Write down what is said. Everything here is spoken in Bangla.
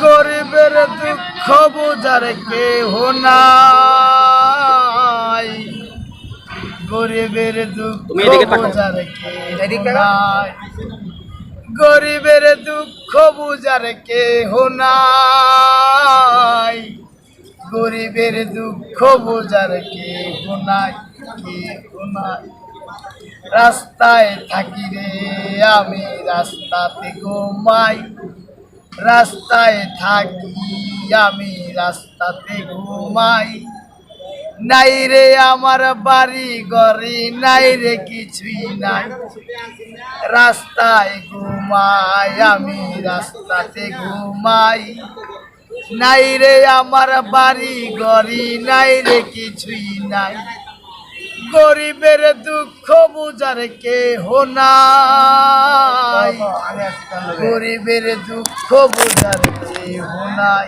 গরিবের দুঃখ বোঝার কেহ নাই। গরিবের দুঃখ। বোঝার নাই। গরিবের দুঃখ বোঝার কেহ নাই। গরিবের দুঃখ বোঝার কেহ নাই কেহ নাই। রাস্তায় থাকি রে আমি রাস্তাতে ঘুমাই। রাস্তায় থাকি আমি, রাস্তাতে ঘুমাই। নাই রে আমার বাড়ি গড়ি নাই রে কিছুই নাই। রাস্তায় ঘুমাই আমি, রাস্তাতে ঘুমাই। নাই রে আমার বাড়ি গড়ি নাই রে কিছুই নাই। গরিবের দুঃখ বুঝার কেহ নাই গরিবের দুঃখ বোঝার কেহ নাই।